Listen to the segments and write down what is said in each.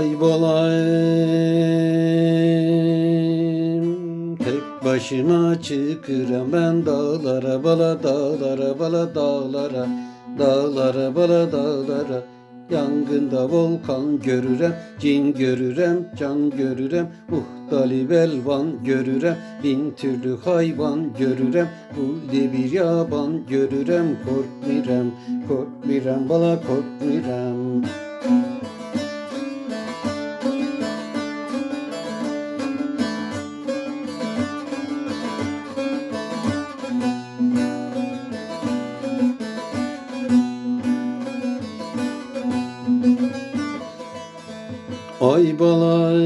Ay balayım Tek başıma çıkırım ben dağlara bala dağlara bala dağlara Dağlara bala dağlara Yangında volkan görürem, cin görürem, can görürem, muhtali belvan görürem, bin türlü hayvan görürem, kulli bir yaban görürem, korkmirem, korkmirem, bala korkmirem. Ay balayım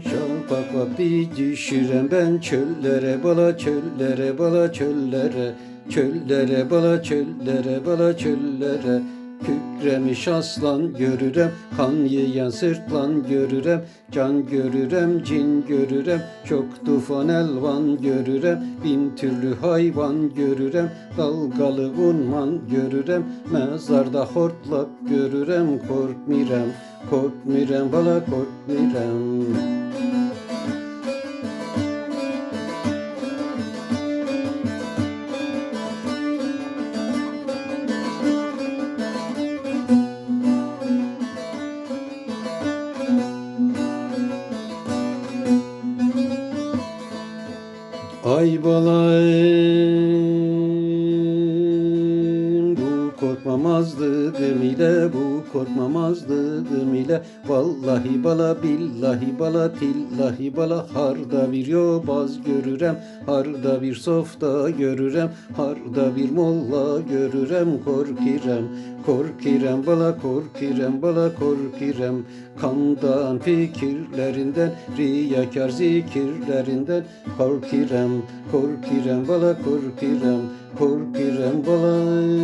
Şafak vakti düşürem ben çöllere bala çöllere bala çöllere Çöllere bala çöllere bala çöllere Kükremiş aslan görürem Kan yiyen sırtlan görürem Can görürem, cin görürem Çok tufan elvan görürem Bin türlü hayvan görürem Dalgalı unman görürem Mezarda hortlak görürem Korkmirem, korkmirem Bala korkmirem Ay balayım bu korkmamazdığım ile bu korkmamazdığım ile Vallahi bala billahi bala tillahi bala harda bir yobaz görürem. Harda bir softa görürem harda bir molla görürem. Korkirem korkirem bala korkirem bala korkirem. Kandan fikirlerinden riyakar zikirlerinden. Korkirem korkirem bala korkirem korkirem bala